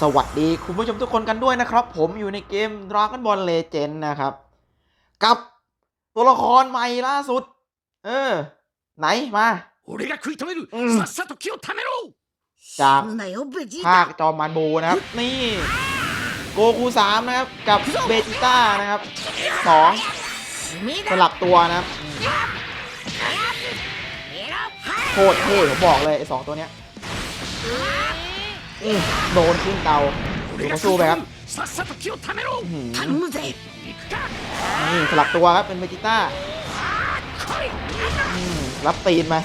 สวัสดีคุณผู้ชมทุกคนกันด้วยนะครับ ผมอยู่ในเกม Dragon Ball Legend นะครับ กับตัวละครใหม่ล่าสุด เออ ไหนมาจากภาคจอมมันบูนะครับ นี่ โกคูสามนะครับ กับเบจิต้านะครับสองสลับตัวนะครับโคตรเท่ผมบอกเลยไอสองตัวเนี้ย โดนขึ้นเตาต่อสู้ไปครับนี่สลับตัวครับเป็นเวจิต้ารับตีนมา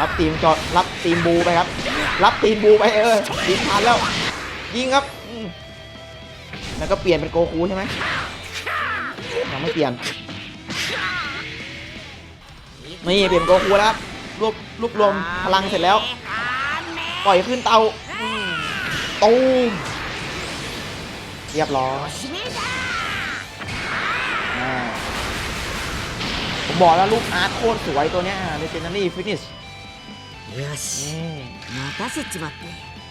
รับตีมจอดรับตีมบูไปครับ รับตีมบูไปเออดีทันแล้ว ยิงครับแล้วก็เปลี่ยนเป็นโกคูใช่ไหมยังไม่เปลี่ยนนี่เปลี่ยนโกคูแล้ว รวบรวบรวมพลังเสร็จแล้ว ปล่อยขึ้นเตาอืมตูมเรียบร้อย 指名だ อ่าผมบอกแล้วรูปอาร์ตโคตรสวยตัวเนี้ย Legendary Finish よ อื し ม 待たせちまって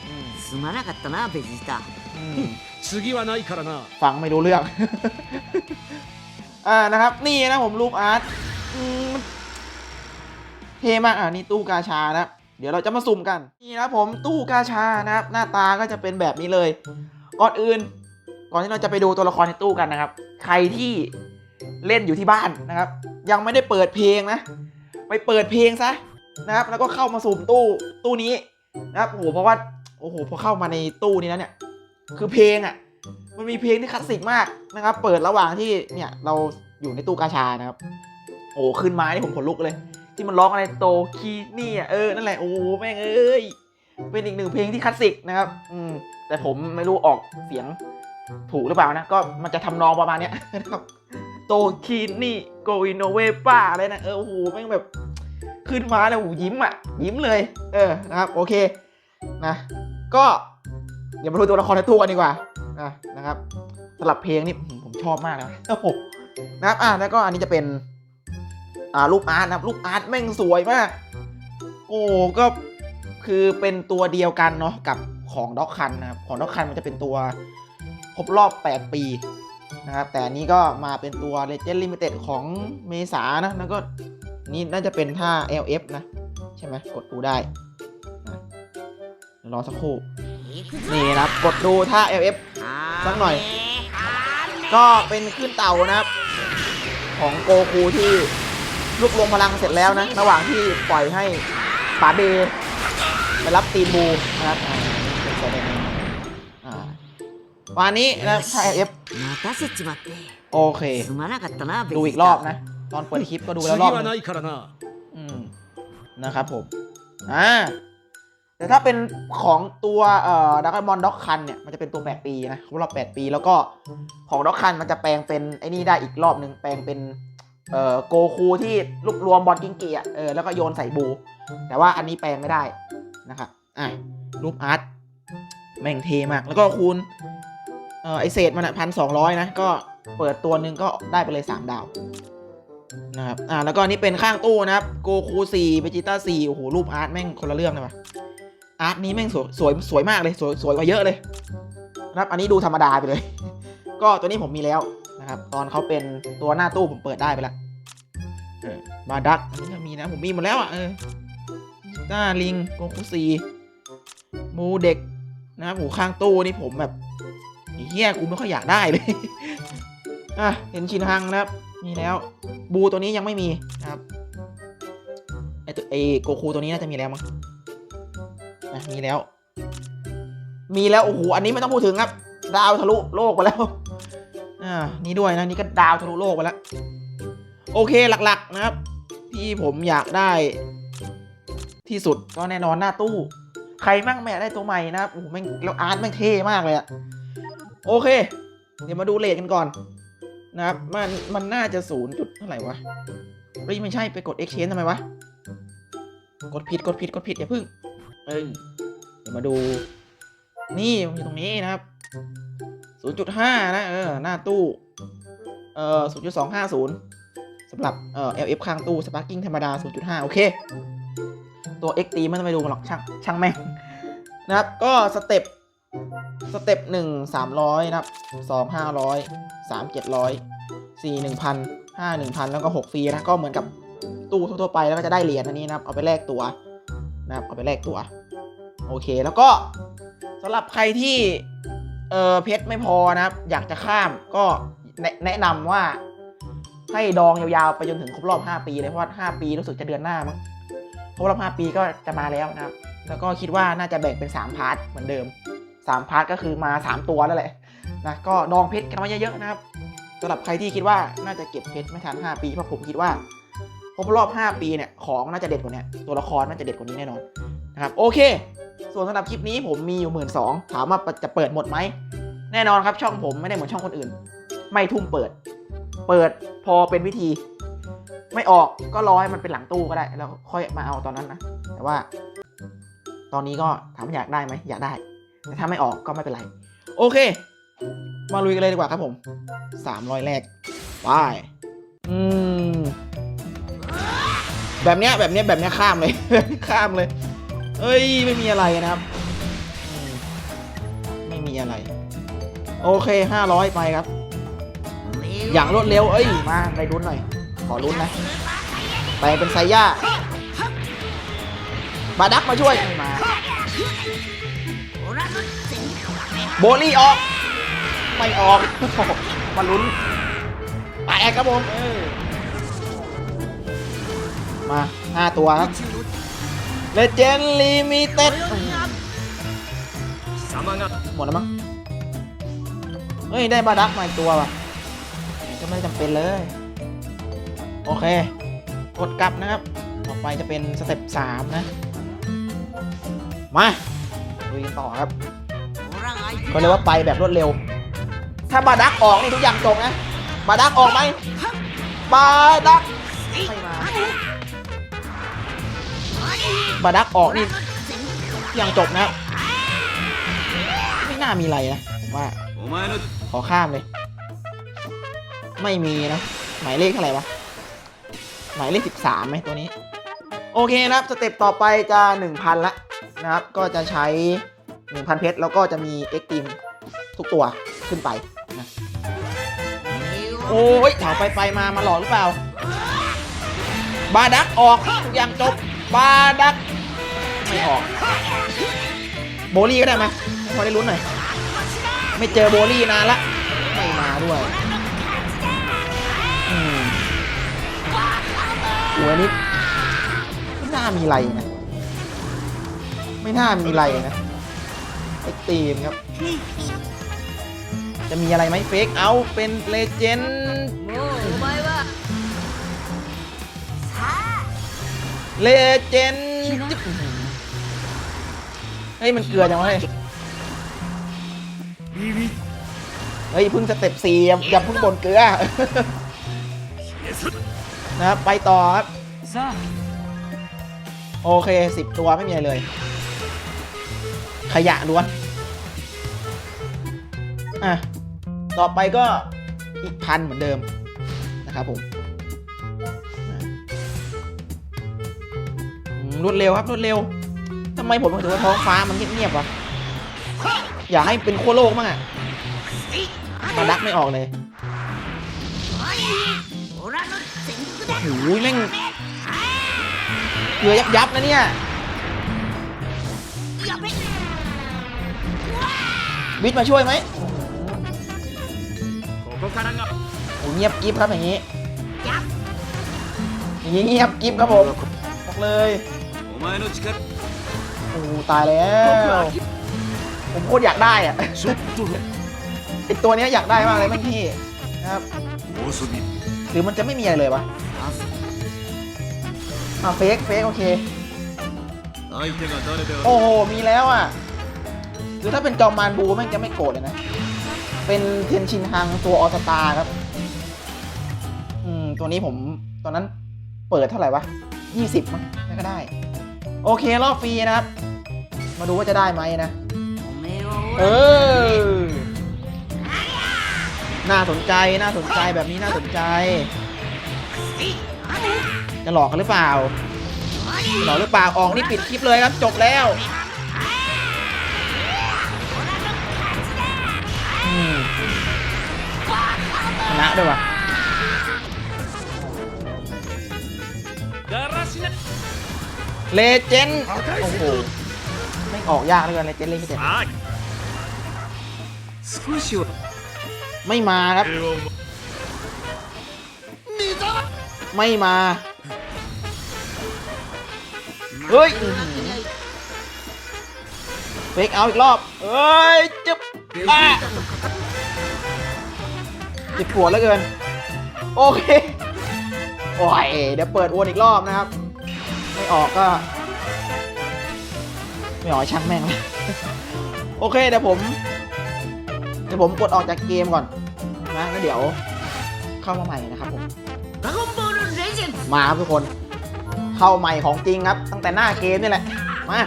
อืม すまなかったなベジータ อืม 次はないからな ฟังไม่รู้เรื่อง อ่านะครับ นี่นะผมรูปอาร์ตอืมเ ท่มากอะนี่ตู้กาชานะเดี๋ยวเราจะมาสุ่มกัน นี่นะผมตู้กาชานะครับหน้าตาก็จะเป็นแบบนี้เลย ก่อนอื่น ก่อนที่เราจะไปดูตัวละครในตู้กันนะครับ ใครที่เล่นอยู่ที่บ้านนะครับ ยังไม่ได้เปิดเพลงนะ ไปเปิดเพลงซะนะครับ แล้วก็เข้ามาสุ่มตู้ตู้นี้นะครับโอ้โหเพราะว่าโอ้โหพอเข้ามาในตู้นี้แล้วเนี่ย คือเพลงอะ มันมีเพลงที่คลาสสิกมากนะครับ เปิดระหว่างที่เนี่ยเราอยู่ในตู้กาชานะครับ โอ้ขึ้นมาที่ผมขนลุกเลย ที่มันร้องอะไรโตคีนี่อะเออนั่นแหละโอ้แม่งเอ้ยเป็นอีกหนึ่งเพลงที่คลาสสิกนะครับ อืมแต่ผมไม่รู้ออกเสียงถูกหรือเปล่านะ ก็มันจะทำนองประมาณนี้นะครับโตคีนี่โกอินโนเวป้าอะไรนะเออโอ้โหแม่งแบบขึ้นมาแล้วโอ้โหยิ้มอะ ยิ้มเลย เออนะครับ โอเคนะ ก็เดี๋ยวมาดูตัวละครในตู้กันดีกว่านะนะครับสำหรับเพลงนี่ผมชอบมากเลยโอ้โหนะครับอะแล้วก็อันนี้จะเป็น อ่ารูปอาร์ตนะรูปอาร์ตแม่งสวยมาก โอ้ก็คือเป็นตัวเดียวกันเนาะกับของด็อกคันนะครับของด็อกคันมันจะเป็นตัวครบรอบ 8 ปีนะครับแต่นี้ก็มาเป็นตัวเลเจนด์ลิมิเต็ของเมษานะแล้วก็นี่น่าจะเป็นท่า LF นะ ใช่ไหมกดดูได้รอสักครู่นี่นะครับกดดูท่า LF สักหน่อย ก็เป็นขึ้นเต่านะครับ ของโกคูที่ รวบรวมพลังเสร็จแล้วนะระหว่างที่ปล่อยให้ป๋าเบไปรับตีนบูนะครับวันนี้นะใช่เอฟโอเค ดูอีกรอบนะ ตอนเปิดคลิปก็ดูแล้วรอบนะครับผม อ่า แต่ถ้าเป็นของตัวเอ่อดักมอนด็อกคันเนี่ย มันจะเป็นตัวแปดปีนะครบรอบแปดปี แล้วก็ของด็อกคันมันจะแปลงเป็นไอ้นี่ได้อีกรอบหนึ่งแปลงเป็น เอ่อโกคูที่รวบรวมบอลกิงกียเออแล้วก็โยนใส่บู แต่ว่าอันนี้แปลงไม่ได้นะครับอะรูปอาร์ตแม่งเทมาก แล้วก็คูณเอ่อไอเศษมันอะพันสองร้อยนะ ก็เปิดตัวหนึ่งก็ได้ไปเลย 3 ดาวนะครับอ่าแล้วก็อันนี่เป็นข้างตู้นะครับโกคูสี่เบจิต้าสี่โอ้โหรูปอาร์ตแม่งคนละเรื่องเลยว่ะอาร์ตนี้แม่งสวยสวยสวยมากเลยสวยสวยกว่าเยอะเลยนะครับอันนี้ดูธรรมดาไปเลย ก็ตัวนี้ผมมีแล้ว นะครับ ตอนเขาเป็นตัวหน้าตู้ผมเปิดได้ไปแล้วเออมาดักอันนี้ก็มีนะ ผมมีหมดแล้วอะเออหน้าลิงโกคูสี่มูเด็กนะครับหูข้างตู้นี่ผมแบบไอ้เฮียกูไม่ค่อยอยากได้เลย อะเห็นชินฮังนะครับมีแล้ว บูตัวนี้ยังไม่มีนะครับไอตัวไอโกคูตัวนี้น่าจะมีแล้วมั้งอะมีแล้ว มีแล้วโอ้โหอันนี้ไม่ต้องพูดถึงครับ ดาวทะลุโลกไปแล้ว อ่า นี่ด้วยนะ นี่ก็ดาวทะลุโลกไปแล้ว โอเคหลักๆนะครับ ที่ผมอยากได้ที่สุดก็แน่นอนหน้าตู้ ใครมั่งไม่อยากได้ตัวใหม่นะครับโอ้โหแม่งแล้วอาร์ตแม่งเท่มากเลยอะโอเค เดี๋ยวมาดูเลทกันก่อน นะครับมันมันน่าจะศูนย์จุดเท่าไหร่วะเฮ้ยไม่ใช่ไปกด exchange ทำไมวะ กดผิดกดผิดกดผิดอย่าพึ่ง เออเดี๋ยวมาดู นี่มันอยู่ตรงนี้นะครับ 0.5นะ เออ หน้าตู้ เอ่อ0.250สำหรับ เอ่อ LF ข้างตู้ Sparking ธรรมดา 0.5 โอเค ตัว XT ไม่ต้องไปดูมันหรอกช่าง ช่างแม่ง นะครับ ก็สเต็ป สเต็ปหนึ่งสามร้อยนะครับสองห้าร้อยสามเจ็ดร้อยสี่หนึ่งพันห้าหนึ่งพันแล้วก็หกฟรีนะ ก็เหมือนกับตู้ทั่วๆไปแล้วก็จะได้เหรียญอันนี้นะครับ เอาไปแลกตัวนะครับ เอาไปแลกตัว โอเค แล้วก็สำหรับใครที่ เออเพชรไม่พอนะครับ อยากจะข้ามก็แนะนะนำว่า ให้ดองยาวๆไปจนถึงครบรอบ 5 ปีเลยเพราะว่า5ปีรู้สึกจะเดือนหน้ามั้งครบรอบ 5 ปีก็จะมาแล้วนะครับ แล้วก็คิดว่าน่าจะแบ่งเป็น 3 พาร์ทเหมือนเดิม 3 พาร์ทก็คือมา 3 ตัวแล้วแหละนะก็ดองเพชรกันไว้เยอะๆนะครับสำหรับใครที่คิดว่าน่าจะเก็บเพชรไม่ทัน 5 ปีเพราะผมคิดว่าครบรอบ 5 ปีเนี่ยของน่าจะเด็ดกว่านี้ตัวละครน่าจะเด็ดกว่านี้แน่นอนนะครับโอเค ส่วนสำหรับคลิปนี้ผมมีอยู่หมื่นสองถามว่าจะเปิดหมดไหม แน่นอนครับช่องผมไม่ได้เหมือนช่องคนอื่น ไม่ทุ่มเปิด เปิดพอเป็นวิธี ไม่ออกก็รอให้มันเป็นหลังตู้ก็ได้ แล้วค่อยมาเอาตอนนั้นนะ แต่ว่า ตอนนี้ก็ถามอยากได้ไหมอยากได้ แต่ถ้าไม่ออกก็ไม่เป็นไร โอเค มาลุยกันเลยดีกว่าครับผมสามร้อยแรกไปอืมแบบเนี้ยแบบเนี้ยแบบเนี้ยข้ามเลยข้ามเลย เอ้ยไม่มีอะไรนะครับ ไม่มีอะไร โอเคห้าร้อยไปครับ อย่างรวดเร็ว เอ้ย มาไปลุ้นหน่อย ขอลุ้นนะ ไปเป็นไซย่าบาดักมาช่วยมาโบลี่ออก ไม่ออกมาลุ้นแตกครับผมมาห้าตัวครับ เลเจนด์ลิมิเต็ดหมดแล้วมั้งเฮ้ย ได้บาดักมาอีกตัวว่ะก็ไม่จำเป็นเลย โอเค กดกลับนะครับ ต่อไปจะเป็นสเต็ปสามนะ มาดูกันต่อครับเขาเรียกว่าไปแบบรวดเร็ว ถ้าบาดักออกนี่ทุกอย่างจบนะ บาดักออกไหมบาดักไม่มา บาดักออกนี่ยังจบนะไม่น่ามีอะไรนะผมว่าขอข้ามเลย ไม่มีนะ หมายเลขเท่าไหร่วะ หมายเลขสิบสามไหมตัวนี้ โอเคนะครับสเต็ปต่อไปจะหนึ่งพันละนะครับ ก็จะใช้หนึ่งพันเพชรแล้วก็จะมีเอ็กซ์ตีมทุกตัวขึ้นไปนะโอ้ยถาไปไปมามาหลอกหรือเปล่า บาดักออกทุกอย่างจบบาดัก ไม่ออก โบลี่ก็ได้ไหมพอได้ลุ้นหน่อย ไม่เจอโบลี่นานละ ไม่มาด้วยอืมหัวนี้ไม่น่ามีไรนะ ไม่น่ามีไรนะไอตีมครับ จะมีอะไรไหมเฟกเอาเป็นเลเจนด์เลเจนด์ เฮ้ยมันเกลือจังวะเฮ้ยเฮ้ยเพิ่งสเต็ปสี่อย่าอย่าเพิ่งบ่นเกลือ นะครับไปต่อครับさあโอเคสิบตัวไม่มีอะไรเลย ขยะล้วน อะ ต่อไปก็อีกพันเหมือนเดิม นะครับผมอะอืมรวดเร็วครับรวดเร็วทำไมผมถึงว่าท้องฟ้ามันเงียบๆวะอยากให้เป็นขั้วโลกมั้งอะมาดักไม่ออกเลยโอ้โหแม่งเกลือยับๆนะเนี่ยบิทมาช่วยไหมโอ้โหเงียบกิฟครับอย่างนี้อย่างนี้เงียบกิฟครับผมบอกเลย อ้ตายแล้วผมโคตรอยากได้อะไอตัวนี้อยากได้มากเลยแม่พี่นะครับหรือมันจะไม่มีอะไรเลยปะอ่าเฟกเฟกโอเคโอ้โหมีแล้วอะคือถ้าเป็นจอมมารบูแม่งจะไม่โกรธเลยนะ เป็นเทนชินฮังตัวออสตาครับ อืมตัวนี้ผมตอนนั้นเปิดเท่าไหร่วะยี่สิบมั้งก็ได้ โอเครอบฟรีนะครับ มาดูว่าจะได้ไหมนะ เออ น่าสนใจ น่าสนใจแบบนี้น่าสนใจ จะหลอกกันหรือเปล่า หลอกหรือเปล่า ออกนี่ปิดคลิปเลยครับ จบแล้ว ชนะด้วยว่ะ เลเจนด์โอ้โหไม่ออกยากเลยเลเจนด์เล่นไม่เสร็จ あ少しは ไม่มาครับ 手を ไม่มา เฮ้ยอื้อหือเฟกเอาอีกรอบ เอ้ยจึ๊บอ่ะเจ็บปวดเหลือเกิน โอเค โอ้ย เดี๋ยวเปิดวนอีกรอบนะครับ ไม่ออกก็ ไม่ออกช่างแม่งเลยโอเคเดี๋ยวผม เดี๋ยวผมกดออกจากเกมก่อนนะแล้วเดี๋ยวเข้ามาใหม่นะครับผมมาครับทุกคน เข้าใหม่ของจริงครับ ตั้งแต่หน้าเกมนี่แหละ มา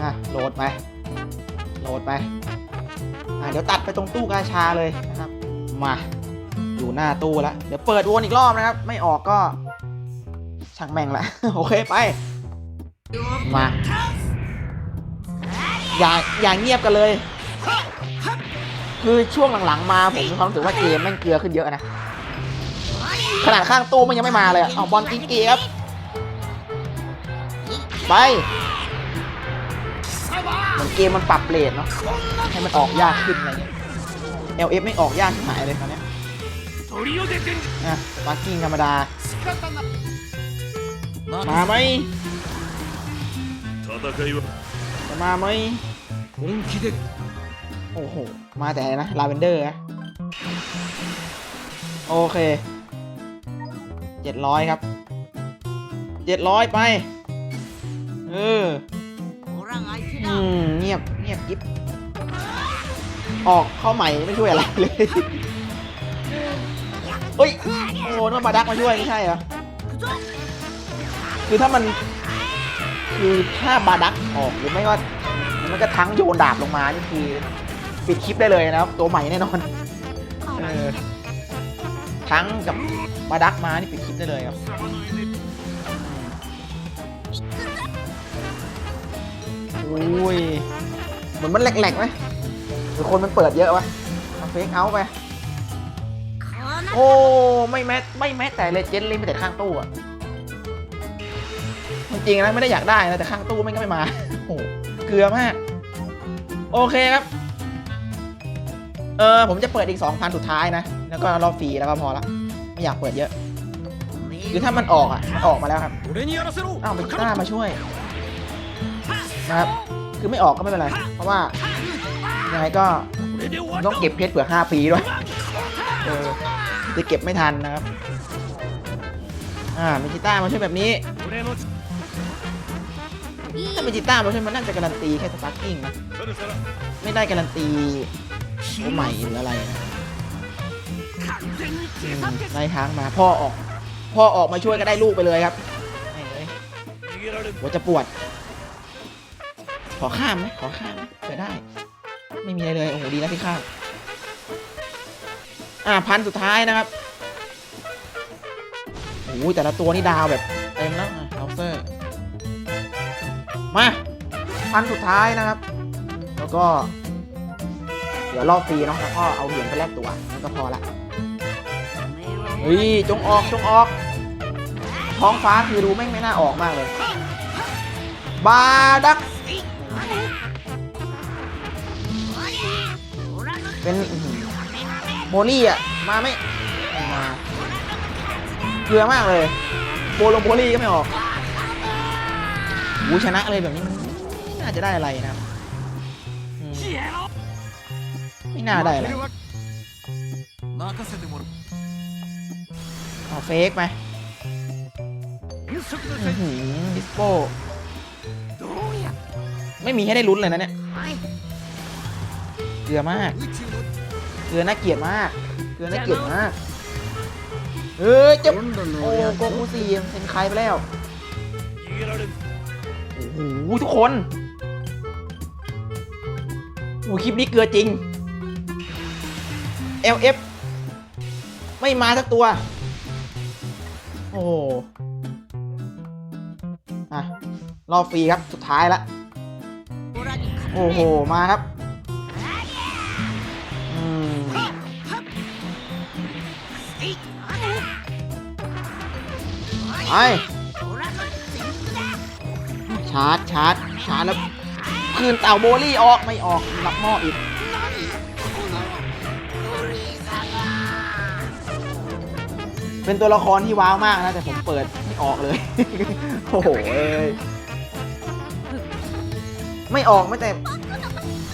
อะโหลดไป โหลดไปอะเดี๋ยวตัดไปตรงตู้กาชาเลยนะครับ มา อยู่หน้าตู้แล้ว เดี๋ยวเปิดวนอีกรอบนะครับ ไม่ออกก็ ช่างแม่งละ โอเคไป มา อย่าอย่าเงียบกันเลย คือช่วงหลังๆมาผมมีความรู้สึกว่าเกมแม่งเกลือขึ้นเยอะนะ ขนาดข้างตู้มันยังไม่มาเลยเอาบอลกินเกียบไปเหมือนเกมมันปรับเลทเนาะให้มันออกยากขึ้นอะไรเงี้ย LF ไม่ออกยากขนาดเลยตอนวนี้อะมาร์กิ้งธรรมดา มาไหมจะมาไหมโอ้โห มาแต่นะ ลาเวนเดอร์นะโอเคเจ็ดร้อยครับเจ็ดร้อยไป เอออืมเงียบเงียบยิบออกเข้าใหม่ไม่ช่วยอะไรเลยเฮ้ย โอ้นมาดักมาช่วยไม่ใช่เหรอ คือถ้ามันคือถ้าบาดักออกหรือไม่ว่ามันก็ทั้งโยนดาบลงมานี่คือปิดคลิปได้เลยนะครับ ตัวใหม่แน่นอนออทั้งกับบาดักมานี่ปิดคลิปได้เลยครับอุ้ยเหมือนมันแหลกแหลกไหมหรือคนมันเปิดเยอะวะเฟกเอาไปโอ้ ไม่แม้ไม่แม้แต่เลเจนด์ลิไปแต่ข้างตู้อะ จริงนะไม่ได้อยากได้นะแต่ข้างตู้มันก็ไม่มาโอ้เกลือมาก โอเคครับ เออผมจะเปิดอีก2,000สุดท้ายนะ แล้วก็รอฟรีแล้วก็พอละไม่อยากเปิดเยอะหรือถ้ามันออกอะออกมาแล้วครับอ้าวไปต้ามาช่วยนะครับคือไม่ออกก็ไม่เป็นไร เพราะว่ายังไงก็ต้องเก็บเพชรเผื่อ 5 ปีด้วยเออจะเก็บไม่ทันนะครับ อ่ามิกิต้ามาช่วยแบบนี้ ถ้าเป็นจิต้าโรเชนมันน่าจะการันตีแค่สปาร์กิ้งนะไม่ได้การันตีโอใหม่หรืออะไรนะไล่ทางมาพ่อออก พ่อออกมาช่วยก็ได้ลูกไปเลยครับหัวจะปวด ขอข้ามไหมขอข้ามไผื่ได้ ไม่มีอะไรเลยโอ้โหดีแล้วที่ข้ามอ่าพันสุดท้ายนะครับโอ้แต่ละตัวนี่ดาวแบบ มาพันสุดท้ายนะครับ แล้วก็ เดี๋ยวรอบฟรีเนาะแล้วก็เอาเหรียญไปแลกตัวนั่นก็พอละเฮ้ยจงออกจงออก ท้องฟ้าคือรู้แม่งไม่น่าออกมากเลย บาดัก เป็นโมลี่อะ มาไม่มาเกลือมากเลย โบโลโบลี่ก็ไม่ออก อู้ชนะเลยแบบนี้น่าจะได้อะไรนะครับอืไม่น่าได้อะไรเอาเฟกไหมดิสโกไม่มีให้ได้ลุ้นเลยนะเนี่ยเกลือมากเกลือน่าเกลียดมากเกลือน่าเกลียดมากเฮ้ยเจ็บโอ้โกคูซีเซ็นใครไปแล้ว โอ้โหทุกคนโอ้คลิปนี้เกลือจริง LF ไม่มาสักตัว โอ้อะรอฟรีครับสุดท้ายละ โอ้โห มาครับไอ ชาร์จชาร์จชาร์จแล้วคืนเต่าโบลี่ออกไม่ออกรับหม้ออีกเป็นตัวละครที่ว้าวมากนะ แต่ผมเปิดไม่ออกเลย โอ้โหเยไม่ออกไม่แต่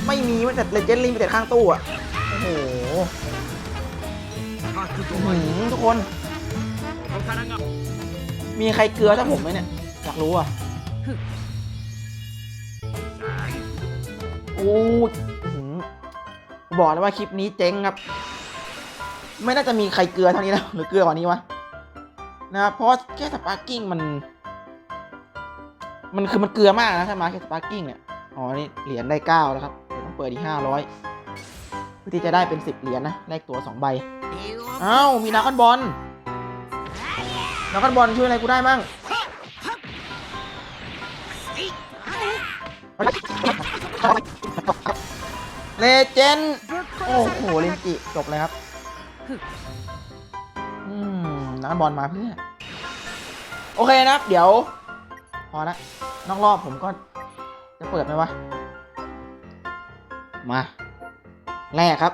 ไม่มีไม่แต่เลเจนด์ลิงแต่ข้างตู้อะโอ้โหทุกคน มีใครเกลือถ้าผมไหมเนี่ย อยากรู้อะ อ้ยอื้อหือบอกเลยว่าคลิปนี้เจ๊งครับ ไม่น่าจะมีใครเกลือเท่านี้แล้วหรือเกลือกว่านี้วะนะครับเพราะแค่สปาร์กิ้งมัน มันคือมันเกลือมากนะถ้ามาแค่สปาร์กิ้งเนี่ยอ๋อนี่เหรียญได้เก้าแล้วครับเดี๋ยวต้องเปิดอีกห้าร้อยเพื่อที่จะได้เป็นสิบเหรียญนะแลกตัวสองใบอ้าวมีนักกันบอลนักกันบอลช่วยอะไรกูได้มั่ง เลเจนด์โอ้โหลินจิจบเลยครับอืมนักบอลมาเพื่อโอเคนะครับ เดี๋ยว พอละนอกรอบผมก็ จะเปิดไหมวะ มาแรกครับ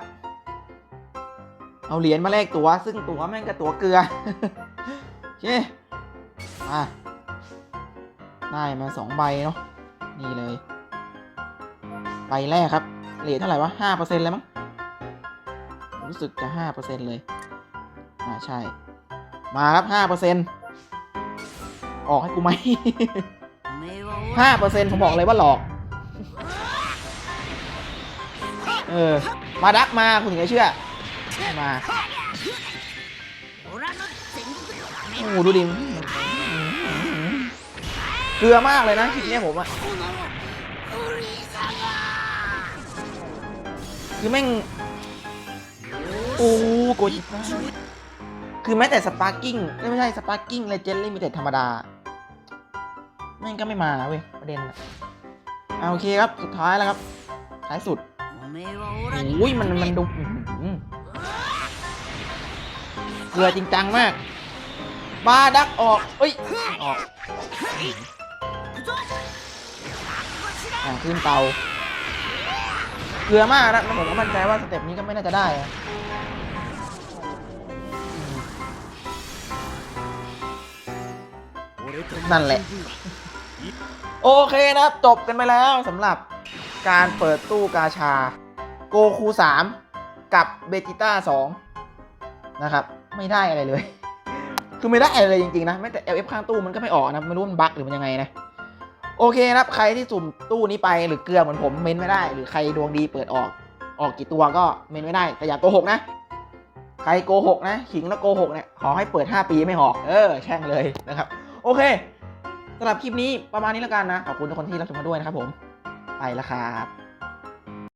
เอาเหรียญมาแลกตัว ซึ่งตัวแม่งกับตัวเกลือโอเคมาได้มาสองใบเนาะนี่เลยใบแรกครับ เลทเท่าไหร่วะห้าเปอร์เซ็นต์เลยมั้ง รู้สึกจะห้าเปอร์เซ็นต์เลย อ่าใช่ มาครับห้าเปอร์เซ็นต์ออกให้กูไหมห้าเปอร์เซ็นต์ผมบอกเลยว่าหลอก เออ มาดักมาคุณถึงจะเชื่อ มาโอ้ดูดิเกลือมากเลยนะคลิปนี้ผมอะ คือแม่ง โอ้โกจิต้าคือแม้แต่สปาร์กิ้งไม่ใช่สปาร์กิ้งเลเจนด์ลิมิเต็ดธรรมดา แม่งก็ไม่มาเว้ยประเด็นเอาโอเคครับ สุดท้ายแล้วครับ ท้ายสุดโอ้ยมันมันดุเกลือจริงจังมาก บาดักออกเอ้ย ออกอ่าขึ้นเตา เกลือมากนะผมก็มั่นใจว่าสเต็ปนี้ก็ไม่น่าจะได้อะนั่นแหละ โอเคนะครับ จบกันไปแล้วสำหรับการเปิดตู้กาชา โกคู 3 กับเบจิต้า 2 นะครับ ไม่ได้อะไรเลย คือไม่ได้อะไรเลยจริง ๆ นะแม้แต่ LF ข้างตู้มันก็ไม่ออกนะ ไม่รู้มันบั๊กหรือมันยังไงนะ โอเคครับใครที่สุ่มตู้นี้ไปหรือเกลือเหมือนผมเม้นไม่ได้ หรือใครดวงดีเปิดออกออกกี่ตัวก็เม้นไม่ได้ แต่อย่าโกหกนะใครโกหกนะขิงแล้วโกหกเนี่ยขอให้เปิด 5 ปีไม่หอกเออแช่งเลยนะครับ โอเคสำหรับคลิปนี้ประมาณนี้แล้วกันนะ ขอบคุณทุกคนที่รับชมมาด้วยนะครับผม ไปแล้วครับ